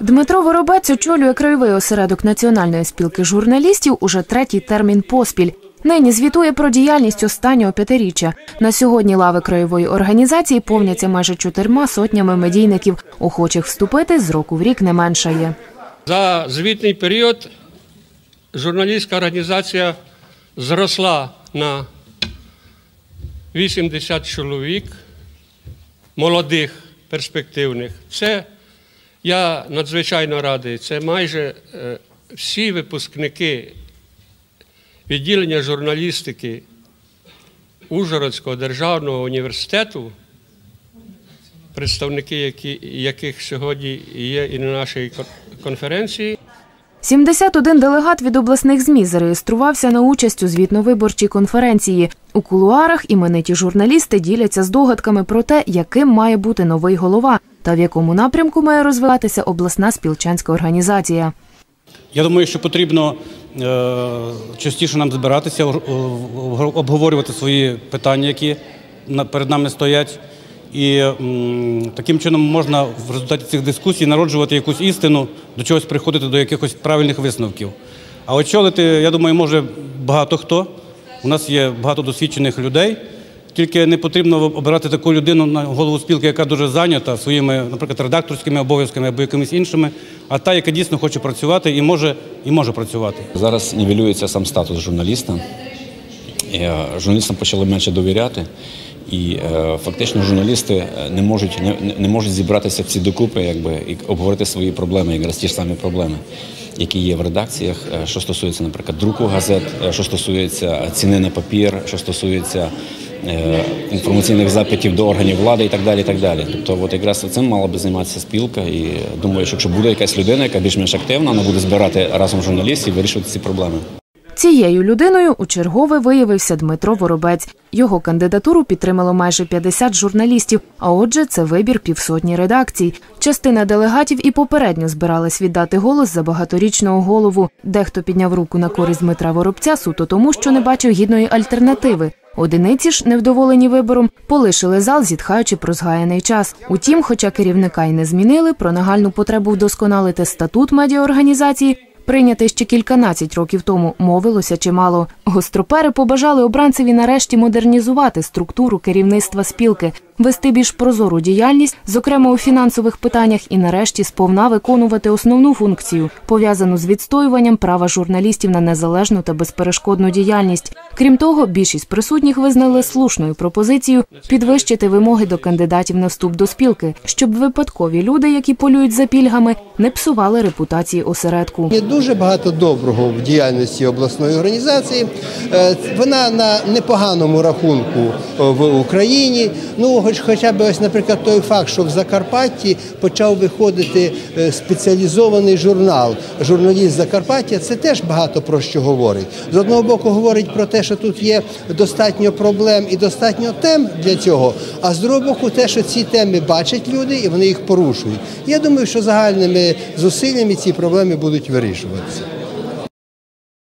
Дмитро Воробець очолює краєвий осередок Національної спілки журналістів уже третій термін поспіль. Нині звітує про діяльність останнього п'ятиріччя. На сьогодні лави краєвої організації повняться майже чотирма сотнями медійників. Охочих вступити з року в рік не меншає. За звітний період журналістська організація зросла на 80 чоловік молодих, перспективних. Це я надзвичайно радий. Це майже е, всі випускники відділення журналістики Ужгородського державного університету, представники які, яких сьогодні є і на нашій кон- конференції. 71 делегат від обласних ЗМІ зареєструвався на участь у звітно-виборчій конференції. У кулуарах імениті журналісти діляться здогадками про те, яким має бути новий голова та в якому напрямку має розвиватися обласна спілчанська організація. Я думаю, що потрібно е, частіше нам збиратися, обговорювати свої питання, які перед нами стоять. І таким чином можна в результаті цих дискусій народжувати якусь істину, до чогось приходити до якихось правильних висновків. А очолити, я думаю, може багато хто. У нас є багато досвідчених людей. Тільки не потрібно обирати таку людину на голову спілки, яка дуже зайнята своїми, наприклад, редакторськими обов'язками або якимись іншими, а та, яка дійсно хоче працювати і може, і може працювати. Зараз нівелюється сам статус журналіста. Е, Журналістам почали менше довіряти, і е, фактично журналісти е, не можуть, не, не можуть зібратися всі докупи якби, і обговорити свої проблеми, якраз ті ж самі проблеми, які є в редакціях, що стосується, наприклад, друку газет, що стосується ціни на папір, що стосується інформаційних запитів до органів влади і так далі. І так далі. Тобто, от якраз цим мала би займатися спілка. І думаю, що якщо буде якась людина, яка більш-менш активна, вона буде збирати разом журналістів і вирішувати ці проблеми. Цією людиною у чергове виявився Дмитро Воробець. Його кандидатуру підтримало майже 50 журналістів, а отже, це вибір півсотні редакцій. Частина делегатів і попередньо збиралась віддати голос за багаторічного голову. Дехто підняв руку на користь Дмитра Воробця суто тому, що не бачив гідної альтернативи. Одиниці ж, невдоволені вибором, полишили зал, зітхаючи про згаяний час. Утім, хоча керівника й не змінили, про нагальну потребу вдосконалити статут медіаорганізації Прийнятий ще кільканадцять років тому мовилося чимало. Гостропери побажали обранцеві нарешті модернізувати структуру керівництва спілки, вести більш прозору діяльність, зокрема у фінансових питаннях, і нарешті сповна виконувати основну функцію, пов'язану з відстоюванням права журналістів на незалежну та безперешкодну діяльність. Крім того, більшість присутніх визнали слушною пропозицію підвищити вимоги до кандидатів на вступ до спілки, щоб випадкові люди, які полюють за пільгами, не псували репутації осередку. Є дуже багато доброго в діяльності обласної організації. Е, Вона на непоганому рахунку е, в Україні. Ну, хоч хоча б ось, наприклад, той факт, що в Закарпатті почав виходити е, спеціалізований журнал Журналіст Закарпаття, це теж багато про що говорить. З одного боку, говорить про те, що тут є достатньо проблем і достатньо тем для цього. А з другого боку, те, що ці теми бачать люди і вони їх порушують. Я думаю, що загальними зусиллями ці проблеми будуть вирішуватися.